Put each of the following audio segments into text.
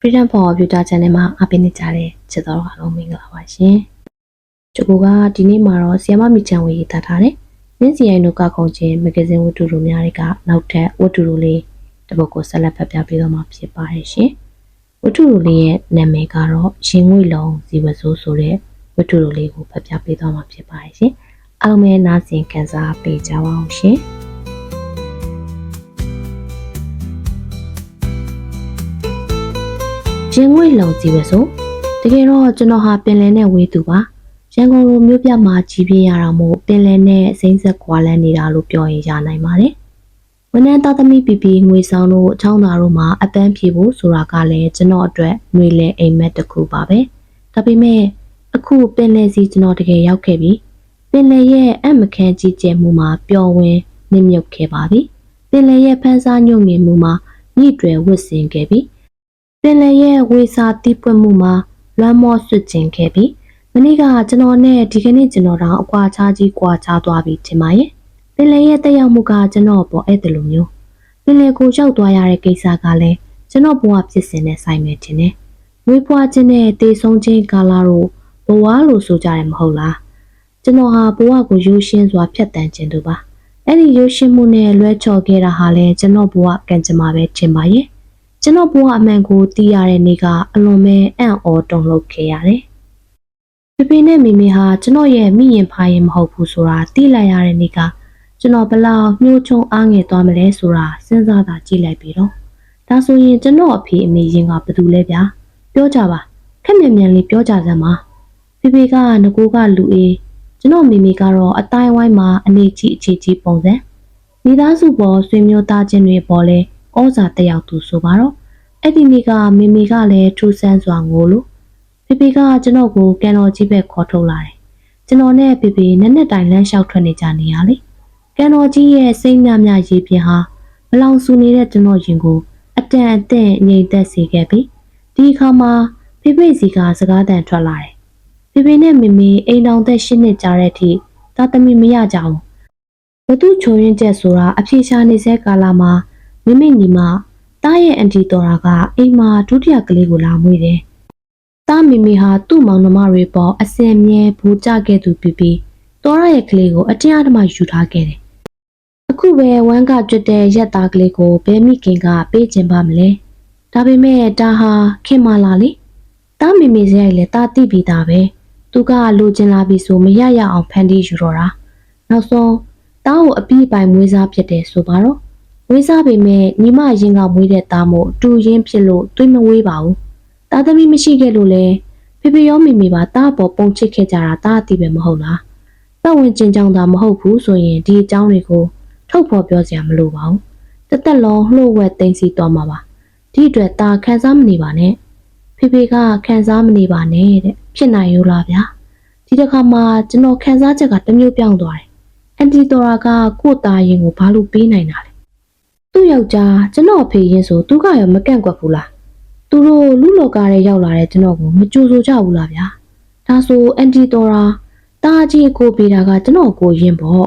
Freedom for Computer Channel မှာအားပေးနေကြတဲ့ချစ်တော်အားလုံးမင်္ဂလာပါရှင်။ကျကိုကဒီနေ့မှာတော့ဆီယမမီချန်ဝေရေးသားထားတဲ့နင်းစီရိုင်းတို့ကခုံချင်းမဂ္ဂဇင်းဝတ္ထုတို့များတွေကနောက်ထပ်ဝတ္ထုတို့လေးတစ်ပုဒ်ကိုဆက်လက်ဖတ်ပြပေးတော့မှာဖြစ်ပါတယ်ရှင်။ဝတ္ထုတို့လေးရဲ့နာမည်ကတော့ရင်ငွေလုံးဇီဝဆိုးဆိုတဲ့ဝတ္ထုတို့လေးကိုဖတ်ပြပေးတော့မှာဖြစ်ပါတယ်ရှင်။အားလုံးပဲနားဆင်ခံစားပေးကြပါအောင်ရှင်။ ရင်ငွေလုံကြည့်ပဲဆိုတကယ်တော့ကျွန်တော်ဟာပင်လယ်နဲ့ဝေးသူပါရန်ကုန်လိုမြို့ပြမှာကြီးပြင်းရတာမို့ပင်လယ်နဲ့စိမ့်ဆက်ကွာလန်းနေတာလို့ပြောရင်ရနိုင်ပါတယ်ဝန်ထမ်းသားသမီးပီပီငွေဆောင်တို့အချောင်းသားတို့မှာအပန်းဖြေဖို့ဆိုတာကလည်းကျွန်တော်အတွက်ငွေလဲအိမ်မက်တစ်ခုပါပဲဒါပေမဲ့အခုပင်လယ်စီကျွန်တော်တကယ်ရောက်ခဲ့ပြီပင်လယ်ရဲ့အမခန်းကြီးကျယ်မှုမှာပျော်ဝင်နှိမ့်မြုပ်ခဲ့ပါပြီပင်လယ်ရဲ့ဖန်းစားညုံငင်မှုမှာညှိတွယ်ဝတ်ဆင်ခဲ့ပြီ ပင်လယ်ရဲ့ဝေစာတီးပွက်မှုမှာလွမ်းမော့ဆွတ်ကျင်ခဲ့ပြီးမနေ့ကကျွန်တော်နဲ့ဒီကနေ့ကျွန်တော်တောင်အကွာခြားကြီးကွာခြားသွားပြီထင်ပါရဲ့ပင်လယ်ရဲ့တက်ရောက်မှုကကျွန်တော်ပေါ်အဲ့တယ်လို့မျိုးပင်လယ်ကိုရောက်သွားရတဲ့ကိစ္စကလည်းကျွန်တော်ဘဝဖြစ်စဉ်နဲ့ဆိုင်မယ်ထင်တယ်ဝေးဖွားခြင်းနဲ့တေဆုံးခြင်းကာလတို့ဘဝလို့ဆိုကြတယ်မဟုတ်လားကျွန်တော်ဟာဘဝကိုရိုးရှင်းစွာဖြတ်တန်းခြင်းတို့ပါအဲ့ဒီရိုးရှင်းမှုနဲ့လွဲချော်ခဲ့တာဟာလည်းကျွန်တော်ဘဝကံကြမ္မာပဲထင်ပါရဲ့ ကျွန်တော်ဘဝအမှန်ကိုသိရတဲ့နေ့ကအလွန်ပဲအံ့ဩတုန်လှုပ်ခဲ့ရတယ်။ပြပြနဲ့မိမိဟာကျွန်တော်ရဲ့မိရင်ဖာရင်မဟုတ်ဘူးဆိုတာသိလိုက်ရတဲ့နေ့ကကျွန်တော်ဘလောက်ညှို့ချုံအားငယ်သွားမလဲဆိုတာစဉ်းစားတာကြည့်လိုက်ပြီးတော့ဒါဆိုရင်ကျွန်တော်အဖေအမေရင်ကဘာတူလဲဗျာပြောကြပါခက်မြန်မြန်လေးပြောကြစမ်းပါပြပြကငကိုကလူအေးကျွန်တော်မိမိကတော့အတိုင်းဝိုင်းမှာအနေကြီးအခြေကြီးပုံစံမိသားစုပေါ်ဆွေမျိုးသားချင်းတွေပေါ်လဲဩဇာတက်ရောက်သူဆိုပါတော့ အဲ့ဒီနေ့ကမေမေကလည်းထူဆန်းစွာငိုလို့ဖေဖေကကျွန်တော်ကိုကန်တော်ကြီးဘက်ခေါ်ထုတ်လာတယ်ကျွန်တော်နဲ့ဖေဖေနက်နက်တိုင်လမ်းလျှောက်ထွက်နေကြနေရလေကန်တော်ကြီးရဲ့စိတ်မြမြရေပြင်းဟာမလောင်ဆူနေတဲ့ကျွန်တော်ရင်ကိုအတန်အသင့်ငြိမ်သက်စေခဲ့ပြီးဒီအခါမှာဖေဖေစီကစကားတန်ထွက်လာတယ်ဖေဖေနဲ့မေမေအိမ်တောင်သက်ရှင်းနှစ်ကြာတဲ့အထိသာသမီမရကြဘူးဘသူချိုရင်းချက်ဆိုတာအဖြေရှာနေစေကာလမှာမိမိညီမ တားရဲ့အန်တီတော်ရာကအိမ်မှာဒုတိယကလေးကိုလာမွေးတယ်။တားမိမိဟာသူ့မောင်နှမတွေပေါ်အစင်မြဲဘူကြခဲ့သူဖြစ်ပြီးတော်ရရဲ့ကလေးကိုအတင်းအဓမ္မယူထားခဲ့တယ်။အခုပဲဝမ်းကကျွတ်တဲ့ရက်သားကလေးကိုဘဲမိခင်ကပေးခြင်းပါမလဲ။ဒါပေမဲ့ဒါဟာခင်မလာလေ။တားမိမိစရိုက်လည်းတားတိပြီးသားပဲ။သူကလိုချင်လာပြီဆိုမရရအောင်ဖန်တီးယူတော့တာ။နောက်ဆုံးတားကိုအပြီးပိုင်မွေးစားဖြစ်တယ်ဆိုပါတော့ ဝေးစားပေမဲ့ညီမရင်ကမွေးတဲ့သားမို့တူရင်းဖြစ်လို့တွေးမဝေးပါဘူး။သားသမီးမရှိခဲ့လို့လဲဖေဖေရောမိမိပါသားပေါ်ပုံချစ်ခဲ့ကြတာသားအတိပဲမဟုတ်လား။ပတ်ဝန်းကျင်ကြောင့်သာမဟုတ်ဘူးဆိုရင်ဒီအကြောင်းတွေကိုထုတ်ဖော်ပြောစရာမလိုပါဘူး။တစ်သက်လုံးလှုပ်ဝက်သိမ်းစီသွားမှာပါ။ဒီအတွက်သားခံစားမနေပါနဲ့။ဖေဖေကခံစားမနေပါနဲ့တဲ့။ဖြစ်နိုင်ရောလားဗျာ။ဒီတစ်ခါမှကျွန်တော်ခံစားချက်ကတစ်မျိုးပြောင်းသွားတယ်။အန်တီတော်ရာကကို့သားရင်ကိုဘာလို့ပေးနိုင်တာလဲ သူ့ယောက်ျားကျွန်တော်အဖေရင်ဆိုသူကရောမကန့်ကွက်ဘူးလားသူတို့လူလောကရဲ့ရောက်လာတဲ့ကျွန်တော်ကိုမကြိုဆိုကြဘူးလားဗျာဒါဆိုအန်တီတော်ရာတားကြီးကိုပေးတာကကျွန်တော်ကိုရင်ပေါ့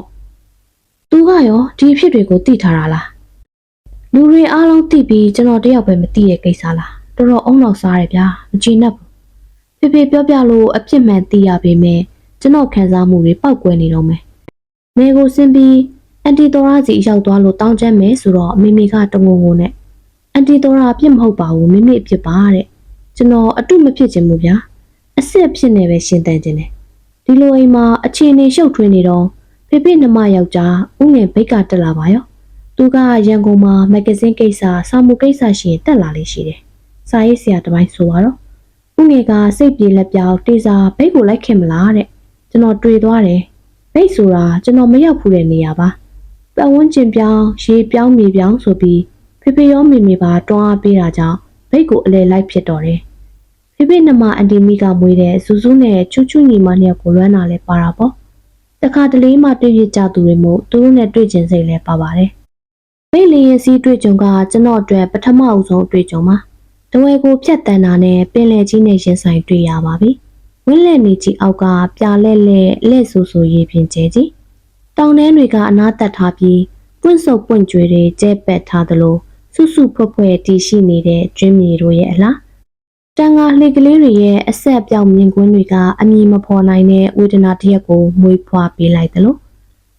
သူကရောဒီအဖြစ်တွေကိုသိထားတာလားလူတွေအားလုံးသိပြီးကျွန်တော်တယောက်ပဲမသိတဲ့ကိစ္စလားတော်တော်အုံနောက်စားရဗျာမကြည်နပ်ဘူးဖေဖေပြောပြလို့အပြစ်မှန်သိရပေမဲ့ကျွန်တော်ခံစားမှုတွေပောက်ကွယ်နေတော့မယ်မေကိုစင်ပြီး အန်တီတော်ရာစီရောက်သွားလို့တောင်းကျမ်းမယ်ဆိုတော့မိမိကတငုံငုံနဲ့အန်တီတော်ရာအပြစ်မဟုတ်ပါဘူးမိမိအပြစ်ပါတဲ့ကျွန်တော်အတုမဖြစ်ချင်ဘူးဗျာအစ်စ်ဖြစ်နေပဲရှင်တန်ခြင်းတယ်ဒီလိုအိမ်မှာအခြေအနေရှုပ်ထွေးနေတော့ဖေဖေနှမယောက်ျားဥငယ်ဘိတ်ကတက်လာပါရောသူကရန်ကုန်မှာမဂ္ဂဇင်းကိစ္စစာမှုကိစ္စရှိရင်တက်လာလေးရှိတယ်စာရေးဆရာတစ်ပိုင်းဆိုပါတော့ဥငယ်ကစိတ်ပြေလက်ပြောက်တေစာဘိတ်ကိုလိုက်ခင်မလားတဲ့ကျွန်တော်တွေ့သွားတယ်ဘိတ်ဆိုတာကျွန်တော်မရောက်ဘူးတဲ့နေရာပါ ပတ်ဝန်းကျင်ပြောင်းရေပြောင်းမြေပြောင်းဆိုပြီးဖေဖေရောမေမေပါတွန်းအားပေးတာကြောင့်ဘိတ်ကိုအလဲလိုက်ဖြစ်တော်တယ်ဖေဖေနှမအန်တီမီကမွေးတဲ့စူးစူးနဲ့ချူချူညီမနှစ်ယောက်ကိုလွမ်းတာလဲပါတာပေါ့တခါတလေမှတွေ့ရကြသူတွေမို့သူတို့နဲ့တွေ့ကျင်စိတ်လဲပါပါတယ်ဘိတ်လင်းရင်စီးတွေ့ကြုံကကျွန်တော်အတွက်ပထမအဦးဆုံးတွေ့ကြုံပါတဝဲကိုဖြတ်တန်တာနဲ့ပင်လယ်ကြီးနဲ့ရင်ဆိုင်တွေ့ရပါပြီဝင်းလက်နေကြီးအောက်ကပြာလဲလဲလက်ဆူဆူရေပြင်ကျဲကြီး တောင်ထဲတွေကအနားတက်ထားပြီးပွင့်ဆုပ်ပွင့်ကြွယ်တွေကျဲပက်ထားသလိုစွတ်စွတ်ဖွက်ဖွက်တည်ရှိနေတဲ့ကျွင်းမြေတို့ရဲ့အလားတန်ငါလှေကလေးတွေရဲ့အဆက်အပြောင်မြင်ကွင်းတွေကအမည်မဖော်နိုင်တဲ့ဝေဒနာတစ်ရက်ကိုမွေးဖွားပေးလိုက်တယ်လို့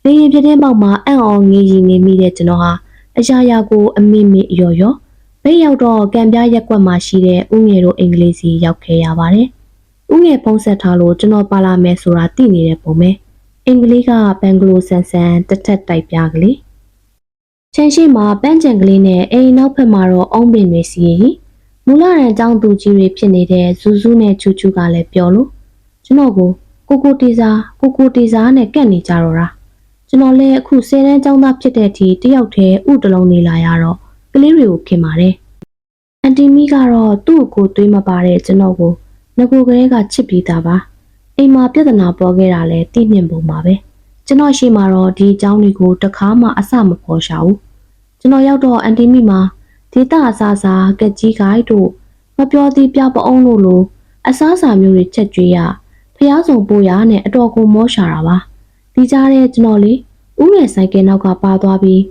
လေရင်ပြတဲ့ပေါက်မှာအံ့ဩငေးရီနေမိတဲ့ကျွန်တော်ဟာအရာရာကိုအမိမိအယော်ယော်ဘိတ်ရောက်တော့ကံပြားရက်ကွက်မှာရှိတဲ့ဥငယ်တို့အင်္ဂလိပ်စီရောက်ခဲ့ရပါတယ်။ဥငယ်ဖုံးဆက်ထားလို့ကျွန်တော်ပါလာမယ်ဆိုတာသိနေတဲ့ပုံပဲ။ အင်္ဂလိပ်ကဘန်ဂလိုဆန်ဆန်တစ်ထက်တိုက်ပြကလေး။ချန်ရှိမှာပန်းချံကလေးနဲ့အိမ်နောက်ဖက်မှာတော့အုံးပင်တွေစီရီမူလရန်ចောင်းသူကြီးတွေဖြစ်နေတဲ့ဇူးဇူးနဲ့ချူချူကလည်းပြောလို့ကျွန်တော်ကိုကိုကိုတီစာကိုကိုတီစာနဲ့ကက်နေကြတော့တာကျွန်တော်လည်းအခုဆယ်တန်းចောင်းသားဖြစ်တဲ့အထိတယောက်တည်းဥတလုံးနေလာရတော့ကလေးတွေကိုခင်ပါတယ်အန်တီမီကတော့သူ့ကိုတွေးမပါတဲ့ကျွန်တော်ကိုငကိုကလေးကချစ်ပြီးသားပါ အိမ်မှာပြဿနာပေါ်ခဲ့တာလဲသိမြင်ပုံပါပဲကျွန်တော်ရှိမှတော့ဒီအကြောင်းတွေကိုတခါမှအဆမဖော်ရှာဘူးကျွန်တော်ရောက်တော့အန်တီမီမှာဒေတာအစားစားကက်ကြီးကိုက်တို့မပြောသေးပြပအောင်လို့လိုအစားအစာမျိုးတွေချက်ကျွေးရဖျားစုံပို့ရနဲ့အတော်ကိုမောရှာတာပါဒီကြားတဲ့ကျွန်တော်လေဥငယ်ဆိုင်ကနောက်ကပါသွားပြီး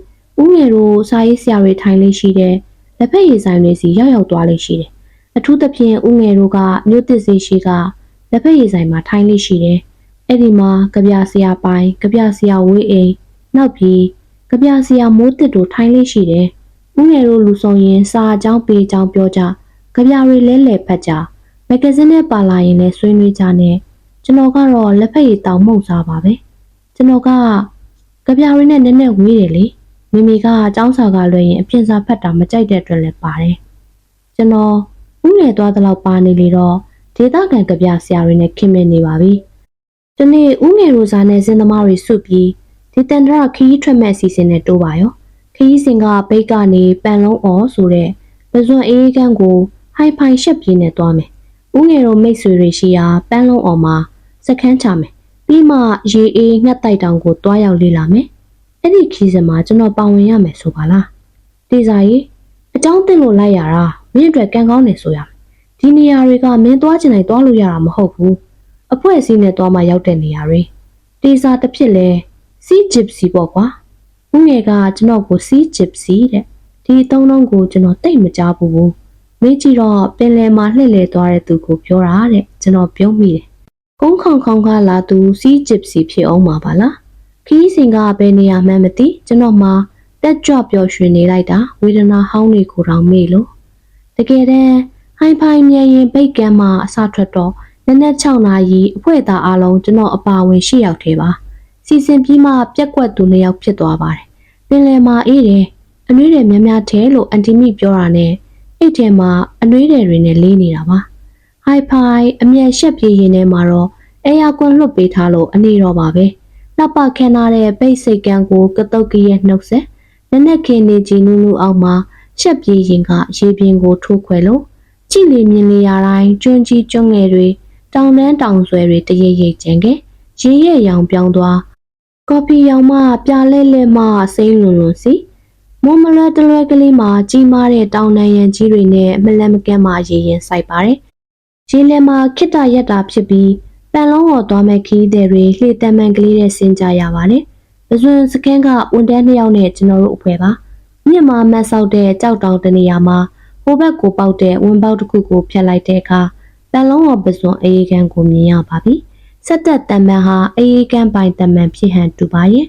ဥငယ်တို့စာရေးဆရာတွေထိုင်လေးရှိတဲ့လက်ဖက်ရည်ဆိုင်တွေစီရောက်ရောက်သွားလေးရှိတယ်အထူးသဖြင့်ဥငယ်တို့ကမြို့သစ်စီရှိက လက်ဖက်ရည်ဆိုင်မှာထိုင်လေးရှိတယ်အဲ့ဒီမှာကြပြဆရာပိုင်းကြပြဆရာဝေးအိမ်နောက်ပြီးကြပြဆရာမိုးတစ်တို့ထိုင်လေးရှိတယ်ဦးငယ်တို့လူဆောင်ရင်စာအကြောင်းပေအကြောင်းပြောကြကြပြတွေလဲလဲဖတ်ကြမဂ္ဂဇင်းနဲ့ပါလာရင်လည်းဆွေးနွေးကြနဲ့ကျွန်တော်ကတော့လက်ဖက်ရည်တောင်မှုန့်စားပါပဲကျွန်တော်ကကြပြတွေနဲ့နည်းနည်းဝေးတယ်လေမိမိကအကြောင်းစာကလွှဲရင်အပြင်စာဖတ်တာမကြိုက်တဲ့အတွက်လည်းပါတယ်ကျွန်တော်ဦးငယ်သွားတဲ့လောက်ပါနေလေတော့ ဒေသခံကြပြဆရာတွေနဲ့ခင်မင်နေပါပြီဒီနေ့ဦးငယ်ရိုစာနဲ့ဇင်သမားတွေစုပြီးဒီတန်တရခီးထွက်မဲ့အစီအစဉ်နဲ့တိုးပါရောခရီးစဉ်ကဘိတ်ကနေပန်လုံးအော်ဆိုတဲ့ပဇွန်အေးကန်းကိုဟိုင်ဖိုင်ရှက်ပြင်းနဲ့သွားမယ်။ဦးငယ်တို့မိတ်ဆွေတွေရှိရာပန်းလုံးအော်မှာစခန်းချမယ်။ပြီးမှရေအေးငှက်တိုက်တောင်ကိုတွားရောက်လေ့လာမယ်။အဲ့ဒီခီးစဉ်မှာကျွန်တော်ပါဝင်ရမယ်ဆိုပါလား။တေစာကြီးအကြောင်းတင်လို့လိုက်ရတာမင်းအတွက်ကံကောင်းနေဆိုရမယ်။ ဒီနေရာတွေကမင်းသွားချင်တိုင်းသွားလို့ရတာမဟုတ်ဘူး။အဖွဲ့အစည်းနဲ့သွားမှရောက်တဲ့နေရာတွေ။တေစာတစ်ဖြစ်လဲစီဂျစ်စီပေါ့ကွာ။ဦးငယ်ကကျွန်တော်ကိုစီဂျစ်စီတဲ့ဒီသုံးလုံးကိုကျွန်တော်တိတ်မကြားဘူးဘူးမေးကြည့်တော့ပင်လယ်မှာလှည့်လည်သွားတဲ့သူကိုပြောတာတဲ့ကျွန်တော်ပြုံးမိတယ်ကုန်းခေါင်ခေါင်ကလာသူစီးဂျစ်စီဖြစ်အောင်ပါပါလားခီးစင်ကဘယ်နေရာမှန်းမသိကျွန်တော်မှတက်ကြွပျော်ရွှင်နေလိုက်တာဝေဒနာဟောင်းတွေကိုတောင်မေ့လို့တကယ်တမ်း ဟိုင်ဖိုင်မြန်ရင်ဘိတ်ကမ်းမှာအစထွက်တော့နက်နက်6နာရီအဖွဲ့သားအလုံးကျွန်တော်အပါဝင်၈ယောက်ထဲပါစီစဉ်ပြီးမှပြက်ကွက်သူ၂ယောက်ဖြစ်သွားပါတယ်ပင်လယ်မှာအေးတယ်အနှွေးတွေများများထဲလို့အန်တီမီပြောတာနဲ့အိတ်ထဲမှာအနှွေးတွေတွေနဲ့လေးနေတာပါဟိုင်ဖိုင်အမျက်ရှက်ပြေးရင်ထဲမှာတော့အဲယာကွန်လွတ်ပေးထားလို့အနေတော့ပါပဲနောက်ပါခံထားတဲ့ပိတ်စိတ်ကန်းကိုကတုတ်ကြီးရဲ့နှုတ်ဆက်နက်နက်ခင်းနေကြည်နူးနူးအောက်မှာရှက်ပြေးရင်ကရေပြင်ကိုထိုးခွဲလို့ ကြည်လီမြင်လေရတိုင်းကျွန်းကြီးကျွန်းငယ်တွေတောင်တန်းတောင်ဆွဲတွေတရိပ်ရိပ်ကျန်ခဲ့ရေရဲ့ရောင်ပြောင်းသွားကော်ဖီရောင်မှပြလဲလဲမှစိမ့်လွန်လွန်စီမွန်မလွယ်တလွယ်ကလေးမှာကြီးမားတဲ့တောင်တန်းရံကြီးတွေနဲ့မလန်မကန်းမှရေရင်ဆိုင်ပါတယ်။ရေလယ်မှာခိတ္တရက်တာဖြစ်ပြီးပန်လုံးပေါ်သွားမဲ့ခီးတဲ့တွေလှေတံမှန်ကလေးနဲ့ဆင်းကြရပါတယ်။ပဇွန်စကန်းကဝန်တန်းနှစ်ယောက်နဲ့ကျွန်တော်တို့အဖွဲ့ပါ။မြင့်မာမတ်ဆောက်တဲ့ကြောက်တောင်တနေရာမှာ ဟိုဘက်ကိုပေါက်တဲ့ဝင်ပေါက်တစ်ခုကိုဖြတ်လိုက်တဲ့အခါပန်လုံးပေါ်ပဇွန်အေးကန်ကိုမြင်ရပါပြီ။ဆက်သက်တံမှန်ဟာအေးကန်ပိုင်တံမှန်ဖြစ်ဟန်တူပါရဲ့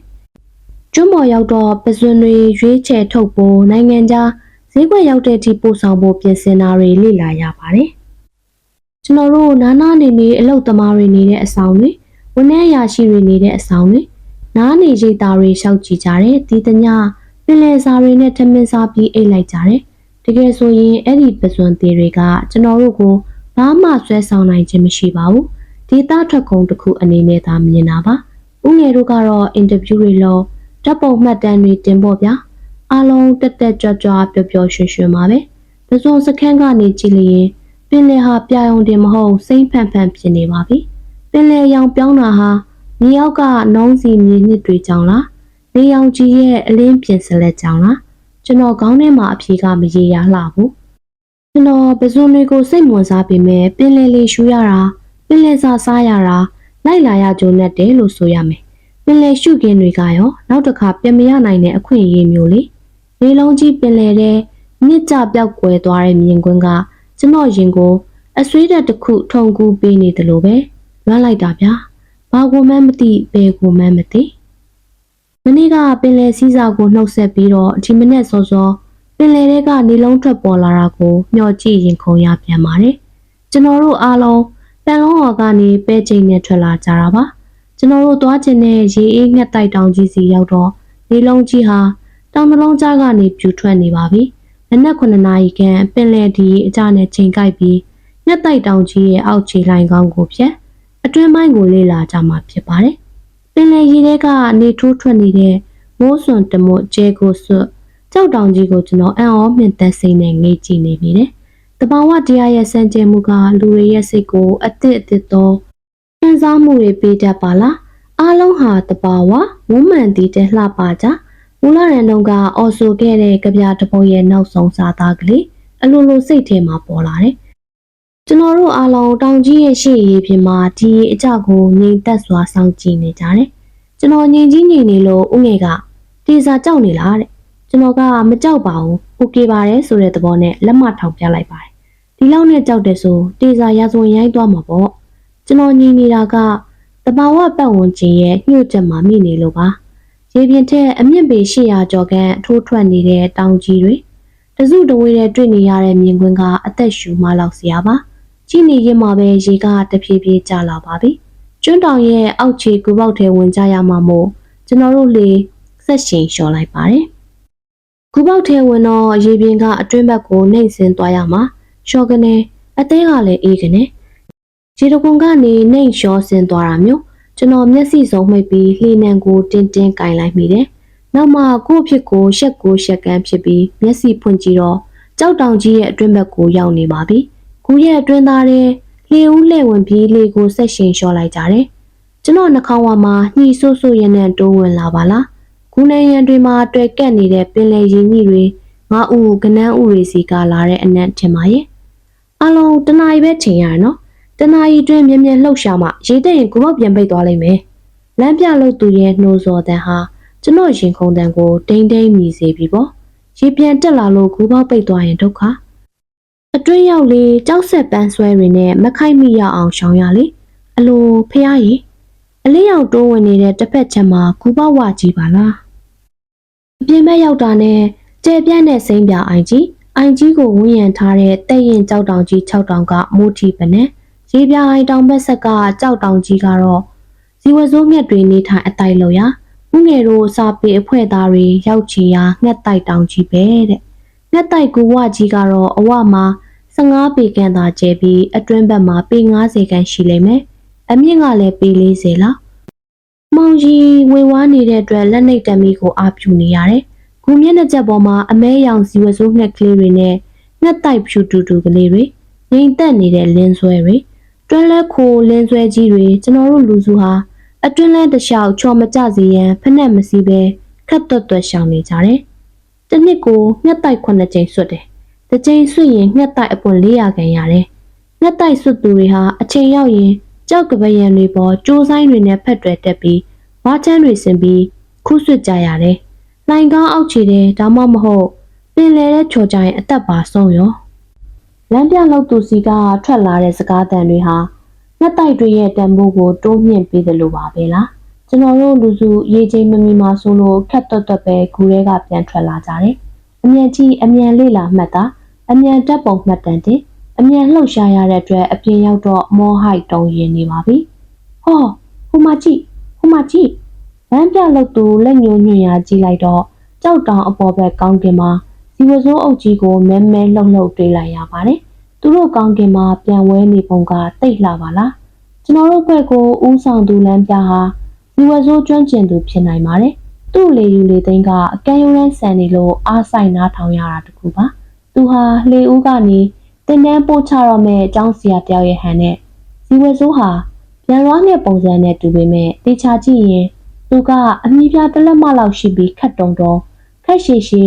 ။ကျွန်းပေါ်ရောက်တော့ပဇွန်တွေရွေးချယ်ထုတ်ဖို့နိုင်ငံခြားဈေးကွက်ရောက်တဲ့အထိပို့ဆောင်ဖို့ပြင်ဆင်တာတွေလေ့လာရပါတယ်။ကျွန်တော်တို့နားနာနေနေအလုတ်သမားတွေနေတဲ့အဆောင်တွေဝန်ထမ်းရာရှိတွေနေတဲ့အဆောင်တွေနားနေရိတ်သားတွေရှောက်ကြည့်ကြတယ်ဒီတညပင်လယ်စာတွေနဲ့ထမင်းစားပြီးအိတ်လိုက်ကြတယ် တကယ်ဆိုရင်အဲ့ဒီပဇွန်သေးတွေကကျွန်တော်တို့ကိုဘာမှဆွဲဆောင်နိုင်ခြင်းမရှိပါဘူးဒေတာထွက်ကုန်တစ်ခုအနေနဲ့သာမြင်တာပါဥငယ်တို့ကတော့အင်တာဗျူးတွေလို့ဓာတ်ပုံမှတ်တမ်းတွေတင်ဖို့ဗျာအားလုံးတက်တက်ကြွကြွပျော်ပျော်ရွှင်ရွှင်ပါပဲပဇွန်စခန်းကနေကြည့်လျင်ပင်လယ်ဟာပြာုံတင်မဟုတ်စိမ့်ဖန်ဖန်ဖြစ်နေပါပြီပင်လယ်ရောင်ပြောင်းတာဟာမြေအောက်ကနှုံးစီမြေနှစ်တွေကြောင့်လားနေရောင်ကြီးရဲ့အလင်းပြင်စလက်ကြောင့်လား ကျွန်တော်ခေါင်းထဲမှာအဖြေကမရေရလှဘူးကျွန်တော်ပဇွန်တွေကိုစိတ်ဝင်စားပေမဲ့ပင်လယ်လေးရှူရတာပင်လယ်စာစားရတာလိုက်လာရကြုံနဲ့တယ်လို့ဆိုရမယ်ပင်လယ်ရှုခင်းတွေကရောနောက်တစ်ခါပြင်မရနိုင်တဲ့အခွင့်အရေးမျိုးလေလေလုံးကြီးပင်လယ်ထဲမြစ်ကြပြောက်ကွယ်သွားတဲ့မြင်ကွင်းကကျွန်တော်ရင်ကိုအဆွေးတက်တစ်ခုထုံကူပေးနေတယ်လို့ပဲလွမ်းလိုက်တာဗျာဘာကိုမှမသိဘယ်ကိုမှမသိ မနေ့ကပင်လယ်စည်းစာကိုနှုတ်ဆက်ပြီးတော့ဒီမနေ့စောစောပင်လယ်ထဲကနေလုံးထွက်ပေါ်လာတာကိုမျှော်ကြည့်ရင်ခုံရပြန်ပါတယ်ကျွန်တော်တို့အားလုံးပန်လုံးဟော်ကနေပဲချိန်နဲ့ထွက်လာကြတာပါကျွန်တော်တို့သွားခြင်းနဲ့ရေအေးငှက်တိုက်တောင်ကြီးစီရောက်တော့နေလုံးကြီးဟာတောင်နှလုံးကြားကနေပြူထွက်နေပါပြီနနက်9နာရီခန့်ပင်လယ်ဒီအကြနဲ့ချိန်ကိုက်ပြီးငှက်တိုက်တောင်ကြီးရဲ့အောက်ခြေလိုင်းကောင်းကိုဖြတ်အတွင်းပိုင်းကိုလေ့လာကြမှာဖြစ်ပါတယ် ပင်လယ်ရေထဲကနေထိုးထွက်နေတဲ့မိုးစွန်တမွတ်ကျဲကိုစွတ်ကြောက်တောင်ကြီးကိုကျွန်တော်အံ့ဩမြင့်သက်စိတ်နဲ့ငေးကြည့်နေမိတယ်တဘာဝတရားရဲ့စံကြယ်မှုကလူတွေရဲ့စိတ်ကိုအသစ်အသစ်သောခံစားမှုတွေပေးတတ်ပါလားအားလုံးဟာတဘာဝဝုမှန်တည်တဲ့လှပကြမူလရန်တုန်းကအော်ဆိုခဲ့တဲ့ကြပြတပုတ်ရဲ့နောက်ဆုံးစာသားကလေးအလိုလိုစိတ်ထဲမှာပေါ်လာတယ် ကျွန်တော်တို့အားလုံးတောင်ကြီးရဲ့ရှေ့ရေပြင်မှာဒီအကြောက်ကိုငြိမ်သက်စွာစောင့်ကြည့်နေကြတယ်။ကျွန်တော်ငြိမ်ကြီးငြိမ်နေလို့ဦးငယ်ကတေစာကြောက်နေလားတဲ့။ကျွန်တော်ကမကြောက်ပါဘူး။ Okay ပါတယ်ဆိုတဲ့သဘောနဲ့လက်မထောင်ပြလိုက်ပါတယ်။ဒီလောက်နဲ့ကြောက်တယ်ဆိုတေစာရာဇဝင်ရိုက်သွားမှာပေါ့။ကျွန်တော်ငြိမ်နေတာကတဘာဝပတ်ဝန်းကျင်ရဲ့ညှို့ချက်မှာမိနေလို့ပါ။ရေပြင်ထက်အမြင့်ပေ800ကျော်ခန့်ထိုးထွက်နေတဲ့တောင်ကြီးတွေတစုတဝေးတဲ့တွေ့နေရတဲ့မြင်ကွင်းကအသက်ရှူမလောက်စရာပါ။ ကြည့်နေရင်မှပဲရေကတဖြည်းဖြည်းကျလာပါပြီကျွန်းတောင်ရဲ့အောက်ခြေကူပေါက်ထဲဝင်ကြရမှာမို့ကျွန်တော်တို့လေဆက်ရှင်လျှော်လိုက်ပါတယ်ကူပေါက်ထဲဝင်တော့ရေပြင်ကအတွင်းဘက်ကိုနှိမ့်ဆင်းသွားရမှာရှော့ကနေအသေးကလည်းအေးကနေရေတကွန်ကနေနှိမ့်လျှောဆင်းသွားတာမျိုးကျွန်တော်မျက်စိစုံမှိတ်ပြီးလှေနံကိုတင်းတင်းကင်လိုက်မိတယ်နောက်မှကို့အဖြစ်ကိုရှက်ကိုရှက်ကန်းဖြစ်ပြီးမျက်စိဖွင့်ကြည့်တော့ကြောက်တောင်ကြီးရဲ့အတွင်းဘက်ကိုရောက်နေပါပြီ။ ဂူရဲ့အတွင်းသားတဲ့လေဦးလှည့်ဝင်ပြီးလေကိုဆက်ရှင်လျှော်လိုက်ကြတယ်။ကျွန်တော်နှာခေါင်းဝါမှာညှိဆို့ဆို့ရနဲ့တိုးဝင်လာပါလား။ဂူနေရန်တွေမှာတွေ့ကက်နေတဲ့ပင်လယ်ရင်းကြီးတွေငါဥကနန်းဥတွေစီကလာတဲ့အနက်ထင်ပါရဲ့။အလုံးတနာရီပဲချိန်ရနော်။တနာရီတွင်မြဲမြဲလှုပ်ရှားမှရေတက်ရင်ကိုမပြန်ပိတ်သွားလိမ့်မယ်။လမ်းပြလို့သူရဲ့နှိုးစော်တန်ဟာကျွန်တော်ရင်ခုန်တန်ကိုတိမ့်တိမ့်မြည်စေပြီပေါ့။ရေပြန်တက်လာလို့ဂူပေါက်ပိတ်သွားရင်ဒုက္ခ။ အတွင်းရောက်လေကြောက်ဆက်ပန်းဆွဲတွေနဲ့မခိုက်မိရအောင်ရှောင်ရလေအလိုဖះရီအလေးရောက်တိုးဝင်နေတဲ့တစ်ဖက်ချက်မှာဂူပေါက်ဝကြီးပါလားအပြင်ဘက်ရောက်တာနဲ့ကျဲပြန့်တဲ့စိမ့်ပြအိုင်ကြီးအိုင်ကြီးကိုဝန်းရံထားတဲ့တဲ့ရင်ကြောက်တောင်ကြီး6တောင်ကမိုးထီပနဲ့ရေပြအိုင်တောင်ဘက်ဆက်ကကြောက်တောင်ကြီးကတော့ဇီဝစိုးငှက်တွေနေထိုင်အတိုက်လို့ရဦးငယ်တို့စာပေအဖွဲ့သားတွေရောက်ချီရာငှက်တိုက်တောင်ကြီးပဲတဲ့ငှက်တိုက်ကူဝကြီးကတော့အဝမှာ 15ပေခန့်သာကျဲပြီးအတွင်းဘက်မှာပေ90ခန့်ရှိလိမ့်မယ်အမြင့်ကလည်းပေ40လောက်မောင်ကြီးဝေဝါးနေတဲ့အတွက်လက်နှိပ်တမီကိုအာပြူနေရတယ်ဂူမျက်နှာချက်ပေါ်မှာအမဲရောင်ဇီဝဆိုးငှက်ကလေးတွေနဲ့ငှက်တိုက်ဖြူတူတူကလေးတွေငိမ့်သက်နေတဲ့လင်းဆွဲတွေတွန်းလက်ခိုလင်းဆွဲကြီးတွေကျွန်တော်တို့လူစုဟာအတွင်းလန်းတစ်လျှောက်ချော်မကြစေရန်ဖက်နဲ့မစီပဲခက်တွတ်တွတ်ရှောင်နေကြတယ်။တစ်နှစ်ကိုငှက်တိုက်9ကြိမ်ဆွတ်တယ်။ တစ်ကြိမ်ဆွတ်ရင်ငှက်တိုက်အပွင့်400ခန့်ရတယ်။ငှက်တိုက်ဆွတ်သူတွေဟာအချိန်ရောက်ရင်ကြောက်ကပယံတွေပေါ်ကြိုးဆိုင်တွေနဲ့ဖက်တွယ်တက်ပြီးဝါချမ်းတွေဆင်ပြီးခုဆွတ်ကြရတယ်။လိုင်ကားအောက်ခြေတဲ့ဒါမှမဟုတ်ပင်လေတဲ့ချော်ကြရင်အသက်ပါဆုံးရော။လမ်းပြလောက်သူစီကထွက်လာတဲ့စကားတန်တွေဟာငှက်တိုက်တွေရဲ့တန်ဖိုးကိုတိုးမြင့်ပေးသလိုပါပဲလားကျွန်တော်တို့လူစုရေချိန်မမီမှာဆိုလို့ခက်တွတ်တွတ်ပဲဂူထဲကပြန်ထွက်လာကြတယ် အမြန်ကြီးအမြန်လေးလာမှတ်တာအမြန်တက်ပုံမှတ်တန်တင်အမြန်လှုပ်ရှားရတဲ့အတွက်အပြင်ရောက်တော့မောဟိုက်တုံရင်နေပါပြီဟောဟိုမကြည့်ဟိုမကြည့်လမ်းပြလို့သူလက်ညှိုးညွှန်ရကြည့်လိုက်တော့ကြောက်တောင်အပေါ်ဘက်ကောင်းကင်မှာဇီဝစိုးအုပ်ကြီးကိုမဲမဲလှုပ်လှုပ်တွေးလိုက်ရပါတယ်သူတို့ကောင်းကင်မှာပြန်ဝဲနေပုံကတိတ်လှပါလားကျွန်တော်တို့ဘက်ကိုဦးဆောင်သူလမ်းပြဟာဇီဝဆိုးကျွမ်းကျင်သူဖြစ်နိုင်ပါတယ် သူ့လေယူလေသိန်းကအကန့်ရုံးရန်ဆန်နေလို့အားဆိုင်နားထောင်ရတာတကူပါသူဟာလေဦးကနေတင်တန်းပို့ချတော့မဲ့အကြောင်းဆရာတယောက်ရဲ့ဟန်နဲ့ဇီဝဆိုးဟာပြန်ရွားတဲ့ပုံစံနဲ့တူပေမဲ့တေချာကြည့်ရင်သူကအမိပြတလက်မလောက်ရှိပြီးခတ်တုံတုံခက်ရှိရှိ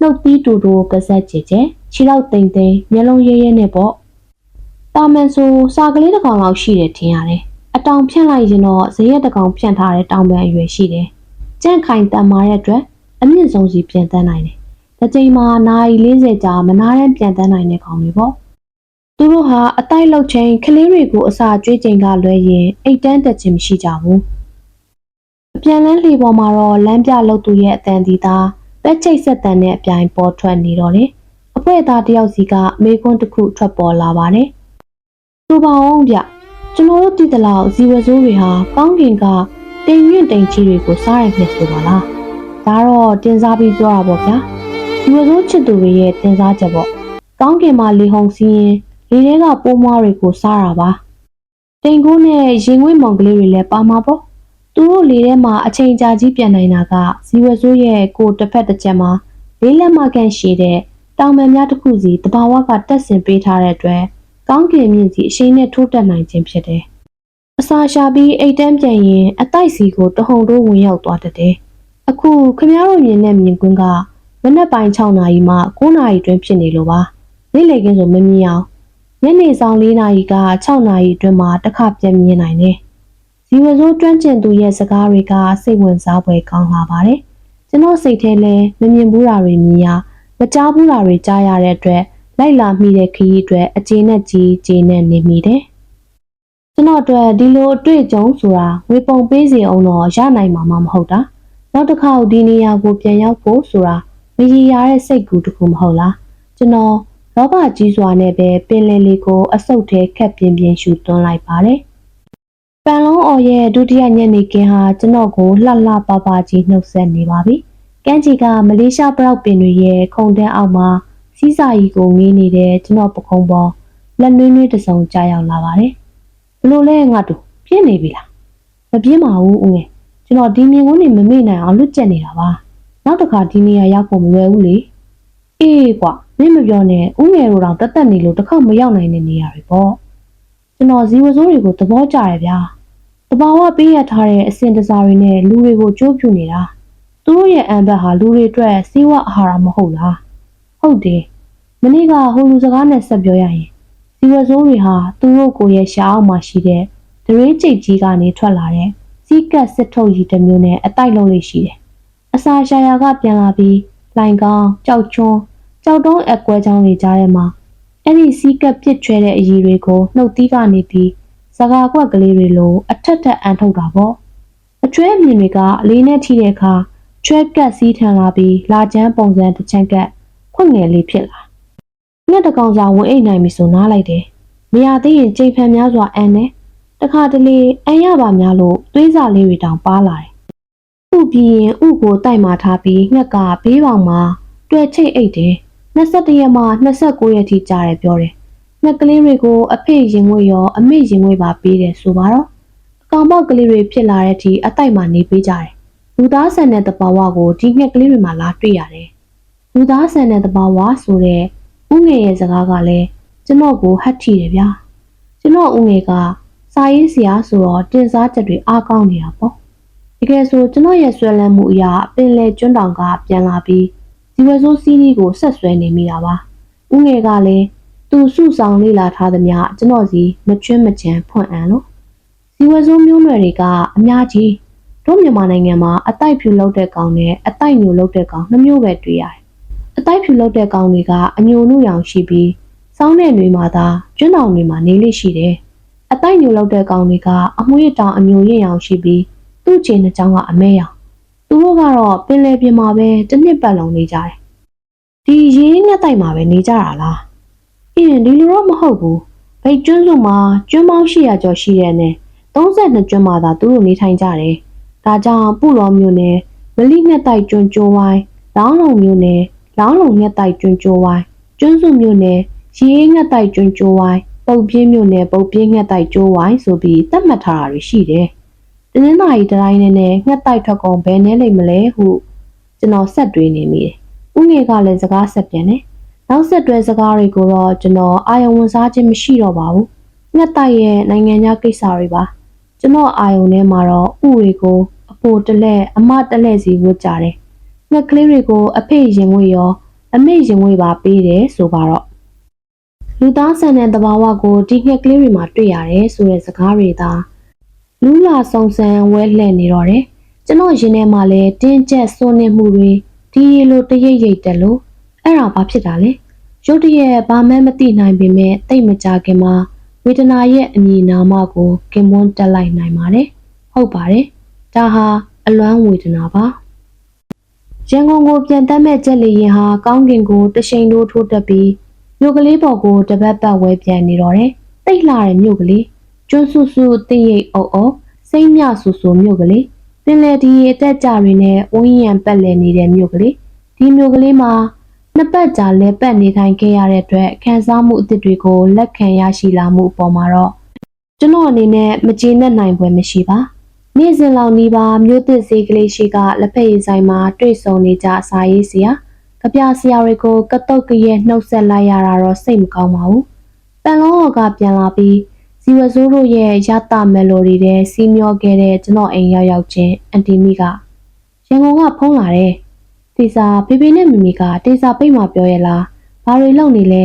နှုတ်ပြီးတူတူကဆက်ကြဲကြဲခြေလောက်တိမ်တိမ်မျက်လုံးရဲရဲနဲ့ပေါ့တာမန်ဆိုစာကလေးတစ်ကောင်လောက်ရှိတယ်ထင်ရတယ်အတောင်ဖြန့်လိုက်ရင်တော့ဇရက်တစ်ကောင်ဖြန့်ထားတဲ့တောင်ပန်အရွယ်ရှိတယ် ကြန့်ခိုင်တန်မာတဲ့အတွက်အမြင့်ဆုံးစီပြန်တန်းနိုင်တယ်တစ်ချိန်မှာနာရီ40ကြာမနာတဲ့ပြန်တန်းနိုင်တဲ့ကောင်တွေပေါ့တသူတို့ဟာအတိုက်လောက်ချင်းကလေးတွေကိုအစာကျွေးချိန်ကလွဲရင်အိတ်တန်းတက်ခြင်းမရှိကြဘူးအပြန်လန်းလှေပေါ်မှာတော့လမ်းပြလောက်သူရဲ့အတန်ဒီသားပက်ချိတ်ဆက်တန်တဲ့အပြိုင်ပေါ်ထွက်နေတော့တယ်အဖွဲသားတယောက်စီကမေခွန်းတစ်ခုထွက်ပေါ်လာပါတယ်သူပါအောင်ဗျကျွန်တော်တို့တည်တလောက်ဇီဝဆိုးတွေဟာကောင်းကင်က တိမ်မြင့်တိမ်ကြီးတွေကိုစားရဖြစ်ဆိုပါလားဒါတော့တင်စားပြီးပြောတာပေါ့ဗျာဇီဝဆိုးချစ်သူတွေရဲ့တင်စားချက်ပေါ့ကောင်းကင်မှာလေဟုန်စီးရင်လေထဲကပိုးမွားတွေကိုစားတာပါတိမ်ကိုးနဲ့ရင်ငွေ့မောင်ကလေးတွေလည်းပါမှာပေါ့သူတို့လေထဲမှာအချိန်ကြာကြီးပြန်နိုင်တာကဇီဝဆိုးရဲ့ကိုယ်တစ်ဖက်တစ်ချက်မှာလေးလက်မခန့်ရှိတဲ့တောင်ပံများတစ်ခုစီတဘာဝကတက်ဆင်ပေးထားတဲ့အတွက်ကောင်းကင်မြင့်စီအရှိန်နဲ့ထိုးတက်နိုင်ခြင်းဖြစ်တယ်။ အစာရှာပြီးအိတ်တန်းပြန်ရင်အတိုက်စီကိုတဟုန်တိုးဝင်ရောက်သွားတတ်တယ်။အခုခမည်းတော်မြင်တဲ့မြင်ကွင်းကမနက်ပိုင်း6နာရီမှ9နာရီတွင်ဖြစ်နေလို့ပါ။နေ့လည်ခင်းဆိုမမြင်အောင်ညနေဆောင်4နာရီက6နာရီအတွင်းမှာတစ်ခါပြန်မြင်နိုင်တယ်။ဇီဝစိုးတွန်းကျင်သူရဲ့စကားတွေကစိတ်ဝင်စားဖွယ်ကောင်းလာပါတယ်။ကျွန်တော်စိတ်ထဲလဲမမြင်ဘူးတာတွေမြင်ရမကြားဘူးတာတွေကြားရတဲ့အတွက်လိုက်လာမိတဲ့ခရီးအတွက်အကျေနဲ့ကြီးကျေနဲ့နေမိတယ်။ ကျွန်တော်အတွက်ဒီလိုအတွေ့အကြုံဆိုတာဝေပုံပေးစီအောင်တော့ရနိုင်မှာမဟုတ်တာ။နောက်တစ်ခါဒီနေရာကိုပြန်ရောက်ဖို့ဆိုတာမရည်ရတဲ့စိတ်ကူးတစ်ခုမဟုတ်လား။ကျွန်တော်လောဘကြီးစွာနဲ့ပဲပင်လယ်လေးကိုအဆုတ်ထဲခက်ပြင်းပြင်းရှူသွင်းလိုက်ပါတယ်။ပန်လုံးအော်ရဲ့ဒုတိယညနေခင်းဟာကျွန်တော်ကိုလှလှပပကြီးနှုတ်ဆက်နေပါပြီ။ကမ်းခြေကမလေးရှားပရောက်ပင်တွေရဲ့ခုံတန်းအောက်မှာစီးစာကြီးကိုငေးနေတဲ့ကျွန်တော်ပခုံးပေါ်လက်နွေးနွေးတစ်စုံကြားရောက်လာပါတယ်။ ဘလို့လဲငါတို့ပြင်းနေပြီလား။မပြင်းပါဘူးဦးငယ်။ကျွန်တော်ဒီမြင်ကုန်းနေမမေ့နိုင်အောင်လွတ်ကျက်နေတာပါ။နောက်တစ်ခါဒီနေရာရောက်ဖို့မလွယ်ဘူးလေ။အေးကွာမင်းမပြောနဲ့ဦးငယ်တို့တောင်တက်တက်နေလို့တစ်ခါမရောက်နိုင်တဲ့နေရာတွေပေါ့။ကျွန်တော်ဇီဝစိုးတွေကိုသဘောကျတယ်ဗျာ။တဘာဝပေးရထားတဲ့အစင်တစားတွေနဲ့လူတွေကိုကြိုးပြနေတာ။သူတို့ရဲ့အံဘက်ဟာလူတွေအတွက်စီးဝအာဟာရမဟုတ်လား။ဟုတ်တယ်။မနေ့ကဟိုလူစကားနဲ့ဆက်ပြောရရင် ဇီဝစိုးတွေဟာသူတို့ကိုယ်ရဲ့ရှားအောင်မှာရှိတဲ့ဒရေးကျိတ်ကြီးကနေထွက်လာတဲ့စီးကပ်စစ်ထုတ်ကြီးတစ်မျိုးနဲ့အတိုက်လုံးလေးရှိတယ်။အစာရှာယာကပြန်လာပြီးလိုင်ကောင်းကြောက်ချွန်းကြောက်တုံးအကွဲချောင်းတွေကြားထဲမှာအဲ့ဒီစီးကပ်ပစ်ချွဲတဲ့အည်တွေကိုနှုတ်သီးကနေပြီးစကားကွက်ကလေးတွေလိုအထက်ထက်အန်ထုတ်တာပေါ့အကျွဲအမြင်တွေကအလေးနဲ့ထိတဲ့အခါချွဲကပ်စီးထန်လာပြီးလာချမ်းပုံစံတစ်ချမ်းကပ်ခွက်ငယ်လေးဖြစ်လာ ငှက်တကောင်စာဝင်အိတ်နိုင်ပြီဆိုနားလိုက်တယ်မရသေးရင်ကြိတ်ဖန်များစွာအန်တယ်တခါတလေအန်ရပါများလို့သွေးစာလေးတွေတောင်ပါလာတယ်ဥပြီးရင်ဥကိုတိုက်မာထားပြီးငှက်ကဘေးပေါင်မှာတွေ့ချိတ်အိတ်တယ်21ရက်မှ29ရက်ထိကြာတယ်ပြောတယ်ငှက်ကလေးတွေကိုအဖေရင်ငွေရောအမေရင်ငွေပါပေးတယ်ဆိုပါတော့အကောင်ပေါက်ကလေးတွေဖြစ်လာတဲ့အထိအတိုက်မှာနေပေးကြတယ်လူသားဆန်တဲ့တဘာဝကိုဒီငှက်ကလေးတွေမှာလာတွေ့ရတယ်လူသားဆန်တဲ့တဘာဝဆိုတဲ့ ဥငယ်ရဲ့စကားကလည်းကျွန်တော်ကိုဟတ်ထီတယ်ဗျာကျွန်တော်ဥငယ်ကစာရေးဆရာဆိုတော့တင်စားချက်တွေအားကောင်းနေတာပေါ့တကယ်ဆိုကျွန်တော်ရဲ့ဆွဲလန်းမှုအရာပင်လေကျွန်းတောင်ကပြန်လာပြီးဇီဝဆိုးစီးနီးကိုဆက်ဆွဲနေမိတာပါဥငယ်ကလည်းသူစုဆောင်လေ့လာထားသမျှကျွန်တော်စီမချွင်းမချမ်းဖွင့်အံလို့ဇီဝဆိုးမျိုးနွယ်တွေကအများကြီးတို့မြန်မာနိုင်ငံမှာအတိုက်ဖြူလောက်တဲ့ကောင်နဲ့အတိုက်ညိုလောက်တဲ့ကောင်နှမျိုးပဲတွေ့ရတယ် အတိုက်ဖြူလောက်တဲ့ကောင်တွေကအညိုနှုရောင်ရှိပြီးစောင်းတဲ့တွေမှာသာကျွန်းတောင်တွေမှာနေလိရှိတယ်။အတိုက်ညိုလောက်တဲ့ကောင်တွေကအမွှေးတောင်အညိုရင်ရောင်ရှိပြီးသူ့ချေနှချောင်းကအမဲရောင်။သူတို့ကတော့ပင်လယ်ပြင်မှာပဲတစ်နှစ်ပတ်လုံးနေကြတယ်။ဒီရေးငှက်တိုက်မှာပဲနေကြတာလား။အင်းဒီလိုတော့မဟုတ်ဘူး။ဘိတ်ကျွန်းစုမှာကျွန်းပေါင်း800ကျော်ရှိတဲ့နဲ့32ကျွန်းမှာသာသူတို့နေထိုင်ကြတယ်။ဒါကြောင့်ပုလောမျိုးနဲ့မလိငှက်တိုက်ကျွန်းကျိုးဝိုင်းလောင်းလုံးမျိုးနဲ့ လောင်းလုံးငှက်တိုက်ကျွန်းကျိုးဝိုင်းကျွန်းစုမျိုးနဲ့ရေးငှက်တိုက်ကျွန်းကျိုးဝိုင်းပုတ်ပြင်းမျိုးနဲ့ပုတ်ပြင်းငှက်တိုက်ကျိုးဝိုင်းဆိုပြီးသတ်မှတ်ထားတာတွေရှိတယ်။တင်းနာရီတိုင်းနဲ့နဲ့ငှက်တိုက်ထွက်ကုန်ဘယ်နဲ့လိမ့်မလဲဟုကျွန်တော်ဆက်တွေးနေမိတယ်။ဦးငယ်ကလည်းစကားဆက်ပြန်တယ်။နောက်ဆက်တွဲစကားတွေကိုတော့ကျွန်တော်အာယုံဝင်စားခြင်းမရှိတော့ပါဘူး။ငှက်တိုက်ရဲ့နိုင်ငံခြားကိစ္စတွေပါ။ကျွန်တော်အာယုံထဲမှာတော့ဥတွေကိုအဖိုတလဲအမတလဲစီဝတ်ကြတယ်။ ငှက်ကလေးတွေကိုအဖေရင်ဝေရော အမေရင်ဝေပါပေးတယ်ဆိုပါတော့လူသားဆန်တဲ့သဘာဝကိုဒီငှက်ကလေးတွေမှာတွေ့ရတယ်ဆိုတဲ့စကားတွေသာလူလာဆုံဆန်ဝဲလှည့်နေတော့တယ်ကျွန်တော်ရင်ထဲမှာလည်းတင်းကျပ်စိုးနေမှုတွေဒီလိုတရိပ်ရိပ်တက်လို့အဲ့ဒါဘာဖြစ်တာလဲရုတ်တရက်ဘာမှမသိနိုင်ပေမဲ့တိတ်မကြခင်မှာဝေဒနာရဲ့အမည်နာမကိုကင်မွန်းတက်လိုက်နိုင်ပါတယ်။ဟုတ်ပါတယ်။ဒါဟာအလွမ်းဝေဒနာပါ။ ရန်ကုန်ကိုပြန်တက်မဲ့ကြက်လီရင်ဟာကောင်းကင်ကိုတရှိန်တို့ထိုးတက်ပြီးမြို့ကလေးပေါ်ကိုတပတ်ပတ်ဝဲပြန်နေတော့တယ်။တိတ်လာတဲ့မြို့ကလေးကျွန်းဆူဆူတင့်ရိပ်အုပ်အုပ်စိမ့်မြဆူဆူမြို့ကလေးပင်လယ်ဒီအတက်ကြတွေနဲ့ဝင်းရံပတ်လည်နေတဲ့မြို့ကလေးဒီမြို့ကလေးမှာနှစ်ပတ်ကြာလဲပတ်နေထိုင်ခဲ့ရတဲ့အတွက်ခံစားမှုအသစ်တွေကိုလက်ခံရရှိလာမှုအပေါ်မှာတော့ကျွန်တော်အနေနဲ့မကျေနပ်နိုင်ပွဲမရှိပါ နေ့စဉ်လောက်နီးပါမြို့သစ်ဈေးကလေးရှိကလက်ဖက်ရည်ဆိုင်မှာတွေ့ဆုံနေကြအစာရေးစရာကြပြဆရာတွေကိုကတုတ်ကရဲ့နှုတ်ဆက်လိုက်ရတာတော့စိတ်မကောင်းပါဘူးပန်လုံးဟော်ကပြန်လာပြီးဇီဝစိုးတို့ရဲ့ရတမယ်လိုဒီတဲ့စီးမျောခဲ့တဲ့ကျွန်တော်အိမ်ရောက်ရောက်ချင်းအန်တီမီကရန်ကုန်ကဖုန်းလာတယ်တေစာဖေဖေနဲ့မမီကတေစာပိတ်မှပြောရလားဘာတွေလုပ်နေလဲ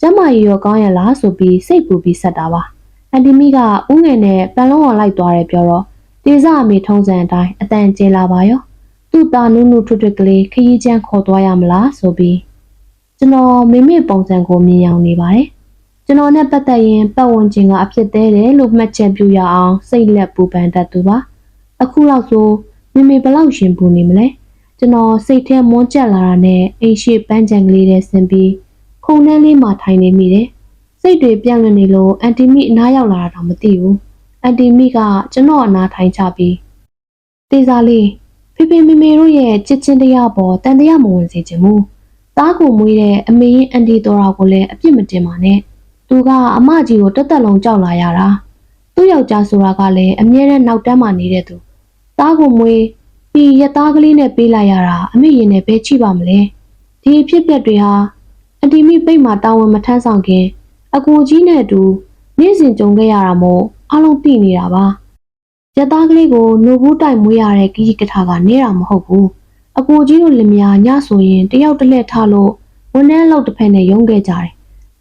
ကျမကြီးရောကောင်းရလားဆိုပြီးစိတ်ပူပြီးဆက်တာပါအန်တီမီကဦးငယ်နဲ့ပန်လုံးအောင်လိုက်သွားတယ်ပြောတော့ တေစာအမေထုံးစံအတိုင်းအတန်ကျေလာပါရောသူ့တာနုနုထွတ်ထွတ်ကလေးခရီးချမ်းခေါ်သွားရမလားဆိုပြီးကျွန်တော်မိမိပုံစံကိုမြင်အောင်နေပါတယ်ကျွန်တော်နဲ့ပတ်သက်ရင်ပတ်ဝန်းကျင်ကအဖြစ်သေးတယ်လို့မှတ်ချက်ပြုရအောင်စိတ်လက်ပူပန်တတ်သူပါအခုလောက်ဆိုမိမိဘယ်လောက်ရှင်ပူနေမလဲကျွန်တော်စိတ်ထဲမွန်းကျက်လာတာနဲ့အိမ်ရှိပန်းချံကလေးတွေဆင်ပြီးခုံနှန်းလေးမှထိုင်နေမိတယ်။စိတ်တွေပြန့်လွင့်နေလို့အန်တီမီအနားရောက်လာတာတော့မသိဘူး။ အန်တီမီကကျွန်တော်အနားထိုင်ချပြီးတေစာလေးဖေဖေမေမေတို့ရဲ့ချစ်ချင်းတရားပေါ်တန်တရားမဝင်စေချင်ဘူး။သားကိုမွေးတဲ့အမေရင်အန်တီတော်တော်ကိုလည်းအပြစ်မတင်ပါနဲ့။သူကအမကြီးကိုတက်တက်လုံးကြောက်လာရတာ။သူ့ယောက်ျားဆိုတာကလည်းအမြဲတမ်းနောက်တန်းမှနေတဲ့သူ။သားကိုမွေးပြီးရက်သားကလေးနဲ့ပေးလိုက်ရတာအမေရင်နဲ့ပဲချိပါမလဲဒီအဖြစ်အပျက်တွေဟာအတီမီပိတ်မှာတာဝန်မထမ်းဆောင်ခင်အကူကြီးနဲ့အတူနေ့စဉ်ကြုံခဲ့ရတာမို့ အလုံးသိနေတာပါရက်သားကလေးကိုနိုဘူးတိုင်မွေးရတဲ့ကြီးကထာကနေတာမဟုတ်ဘူးအကူကြီးတို့လင်မယားညဆိုရင်တယောက်တစ်လက်ထားလို့ဝန်ထမ်းလောက်တစ်ဖက်နဲ့ရုံးခဲ့ကြတယ်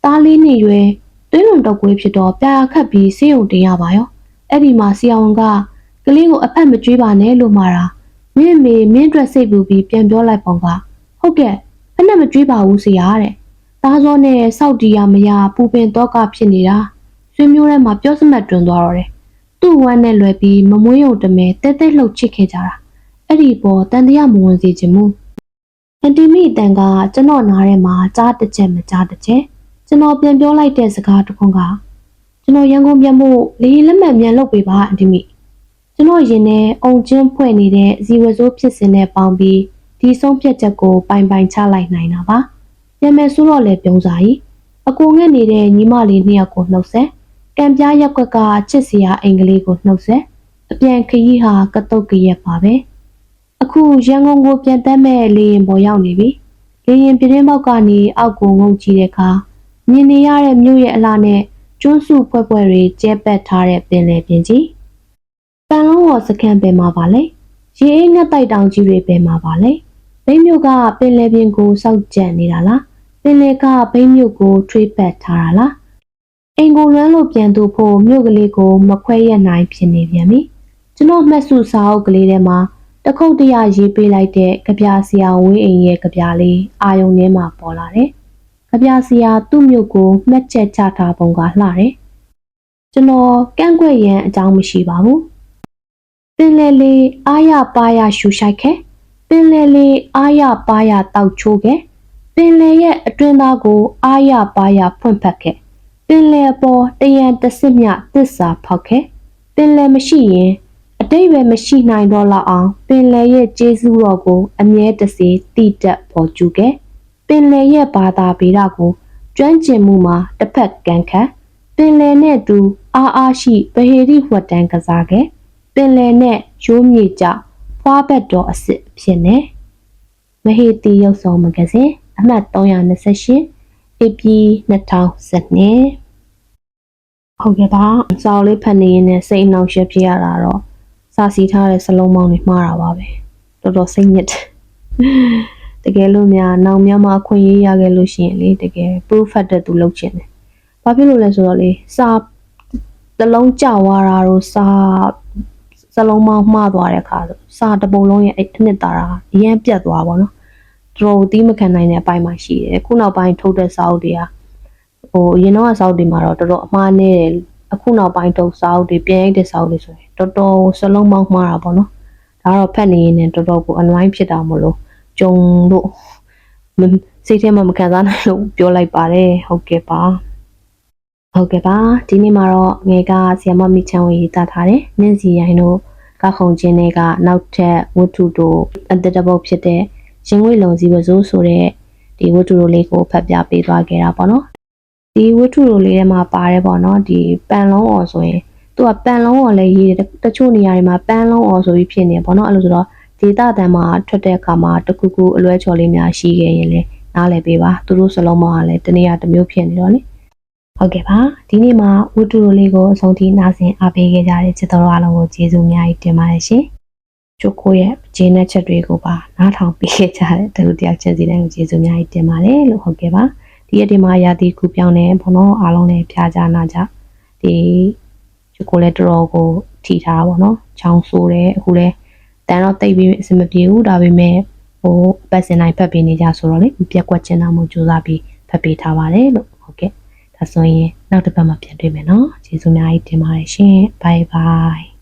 သားလေးနှစ်ရွယ်တွင်းလုံတော့ကွေးဖြစ်တော့ပြာခတ်ပြီးဆေးရုံတင်ရပါရောအဲ့ဒီမှာဆရာဝန်ကကလေးကိုအဖက်မကြွေးပါနဲ့လို့မှာတာမင်းမေမင်းအတွက်စိတ်ပူပြီးပြန်ပြောလိုက်ပုံကဟုတ်ကဲ့ဖက်နဲ့မကြွေးပါဘူးဆရာတဲ့သားစောနဲ့စောက်တီရမရပူပင်တော့ကဖြစ်နေတာ ဆွေမျိုးထဲမှာပြောစမတ်တွင်သွားတော့တယ်သူ့ဝမ်းနဲ့လွယ်ပြီးမမွေးရုံတမဲတဲတဲလှုပ်ချစ်ခဲ့ကြတာအဲ့ဒီပေါ်တန်တရားမဝင်စေချင်ဘူးအန်တီမီတန်ကကျွန်တော်နားထဲမှာကြားတစ်ချက်မကြားတစ်ချက်ကျွန်တော်ပြန်ပြောလိုက်တဲ့စကားတစ်ခုကကျွန်တော်ရန်ကုန်ပြန်ဖို့လေလက်မှတ်မြန်လုပ်ပေးပါအန်တီမီကျွန်တော်ရင်ထဲအုံချင်းဖွဲ့နေတဲ့ဇီဝစိုးဖြစ်စဉ်နဲ့ပေါင်းပြီးဒီဆုံးဖြတ်ချက်ကိုပိုင်ပိုင်ချလိုက်နိုင်တာပါ။ပြန်မဲ့ဆိုးတော့လေပြုံးစာကြီးအကူငှက်နေတဲ့ညီမလေးနှစ်ယောက်ကိုနှုတ်ဆက် ကံပြားရက်ွက်ကချစ်စရာအင်္ဂလိပ်ကိုနှုတ်ဆက်အပြန်ခရီးဟာကတုတ်ကရက်ပါပဲ။အခုရန်ကုန်ကိုပြန်တက်မဲ့လေရင်ပေါ်ရောက်နေပြီ။လေရင်ပြင်းပေါက်ကနေအောက်ကိုငုံကြည့်တဲ့အခါမြင်နေရတဲ့မြို့ရဲ့အလားနဲ့ကျွန်းစုဖွဲဖွဲတွေကျဲပက်ထားတဲ့ပင်လယ်ပြင်ကြီးပန်လုံးဝစခန်းပင်မှာပါလေရေအေးငတ်တိုက်တောင်ကြီးတွေပင်မှာပါလေဘိန်းမြို့ကပင်လယ်ပြင်ကိုစောက်ကြံနေတာလားပင်လယ်ကဘိန်းမြို့ကိုထွေးပတ်ထားတာလား အင်ကိုလွမ်းလို့ပြန်သူဖို့မြို့ကလေးကိုမခွဲရနိုင်ဖြစ်နေပြန်ပြီကျွန်တော်မှတ်စုစာအုပ်ကလေးထဲမှာတခုတ်တရရေးပေးလိုက်တဲ့ကြပြဆရာဝင်းအိမ်ရဲ့ကြပြလေးအာယုံထဲမှာပေါ်လာတယ်ကြပြဆရာသူ့မြို့ကိုမှတ်ချက်ချထားပုံကလှတယ်ကျွန်တော်ကန့်ကွက်ရန်အကြောင်းမရှိပါဘူးပင်လယ်လေးအားရပါရရှူရှိုက်ခဲ့ပင်လယ်လေးအားရပါရတောက်ချိုးခဲ့ပင်လယ်ရဲ့အတွင်းသားကိုအားရပါရဖွင့်ဖက်ခဲ့ ပင်လယ်ပေါ်တရံတစစ်မြသစ္စာဖောက်ခဲ့ပင်လယ်မရှိရင်အတိတ်ပဲမရှိနိုင်တော့လောက်အောင်ပင်လယ်ရဲ့ကျေးဇူးတော်ကိုအမြဲတစေတည်တက်ပေါ်ကျူခဲ့ပင်လယ်ရဲ့ဘာသာပေဒကိုကျွမ်းကျင်မှုမှာတစ်ဖက်ကန့်ခတ်ပင်လယ်နဲ့တူအားအားရှိဗဟေရိဝတ္တန်ကစားခဲ့ပင်လယ်နဲ့ရိုးမြေကြဖွားဘက်တော်အစ်စ်ဖြစ်နေမဟေတီရုပ်ဆောင်မဂဇင်းအမှတ်328 ဧပြီ2012ဟုတ်ကဲ့ပါစာအုပ်လေးဖတ်နေရင်လည်းစိတ်အနှောင့်အယှက်ဖြစ်ရတာတော့စာစီထားတဲ့စလုံးပေါင်းတွေမှားတာပါပဲတော်တော်စိတ်ညစ်တယ်တကယ်လို့များနောင်များမှာအခွင့်အရေးရခဲ့လို့ရှိရင်လေတကယ် proof ဖတ်တဲ့သူလုပ်ချင်တယ်ဘာဖြစ်လို့လဲဆိုတော့လေစာတစ်လုံးကြွားတာတို့စာစလုံးမောင်းမှားသွားတဲ့အခါဆိုစာတစ်ပုံလုံးရဲ့အဲ့အနှစ်သာရအရင်ပြတ်သွားပါတော့ တော်တော်သီးမခံနိုင်တဲ့အပိုင်းမှာရှိတယ်ခုနောက်ပိုင်းထုတ်တဲ့စာအုပ်တွေကဟိုအရင်တော့စာအုပ်တွေမှာတော့တော်တော်အမှားနဲ့တယ်အခုနောက်ပိုင်းထုတ်စာအုပ်တွေပြန်ရိုက်တဲ့စာအုပ်တွေဆိုရင်တော်တော်စလုံးပေါင်းမှားတာပေါ့နော်ဒါတော့ဖတ်နေရင်လည်းတော်တော်ကိုအနွိုင်းဖြစ်တာမလို့ကြုံလို့မစိတ်ထဲမှာမခံစားနိုင်လို့ပြောလိုက်ပါတယ်ဟုတ်ကဲ့ပါဟုတ်ကဲ့ပါဒီနေ့မှာတော့ငယ်ကဆီယမမိချန်ဝေရေးသားထားတယ်။နင့်စီရိုင်းတို့ကခုံချင်းတွေကနောက်ထပ်ဝတ္ထုတို့အတ္တတပုတ်ဖြစ်တဲ့ ရင်ငွေလုံစီပစိုးဆိုတဲ့ဒီဝတ္ထုတို့လေးကိုဖတ်ပြပေးသွားခဲ့တာပေါ့နော်။ဒီဝတ္ထုတို့လေးထဲမှာပါတယ်ပေါ့နော်ဒီပန်လုံးအော်ဆိုရင်သူကပန်လုံးအော်လည်းရေးတယ်တချို့နေရာတွေမှာပန်လုံးအော်ဆိုပြီးဖြစ်နေပေါ့နော်အဲ့လိုဆိုတော့ဒေတာတန်မှာထွက်တဲ့အခါမှာတခုခုအလွဲချော်လေးများရှိခဲ့ရင်လည်းနားလည်ပေးပါသူတို့စလုံးမကလည်းတနေရာတစ်မျိုးဖြစ်နေတော့လေဟုတ်ကဲ့ပါဒီနေ့မှာဝတ္ထုလိုလေးကိုအဆုံးထိနားဆင်အားပေးခဲ့ကြတဲ့ချစ်တော်အားလုံးကိုကျေးဇူးအများကြီးတင်ပါတယ်ရှင်။ ချိုကိုရဲ့ဂျင်းတဲ့ချက်တွေကိုပါနားထောင်ပေးခဲ့ကြတဲ့တူတယောက်ချင်းစီတိုင်းကိုကျေးဇူးအများကြီးတင်ပါတယ်လို့ဟုတ်ကဲ့ပါဒီရက်ဒီမှာရာသီကူပြောင်းနေဘုံတော့အားလုံးလည်းဖြာကြနာကြဒီချိုကိုလည်းတော်တော်ကိုထီထားပါတော့။ချောင်းဆိုးတယ်အခုလည်းတန်တော့တိတ်ပြီးအဆင်မပြေဘူးဒါပေမဲ့ဟိုအပတ်စင်တိုင်းဖတ်ပေးနေကြဆိုတော့လေမပြက်ကွက်ချင်တာမို့ကြိုးစားပြီးဖတ်ပေးထားပါတယ်လို့ဟုတ်ကဲ့ဒါဆိုရင်နောက်တစ်ပတ်မှာပြန်တွေ့မယ်နော်ကျေးဇူးအများကြီးတင်ပါတယ်ရှင် bye bye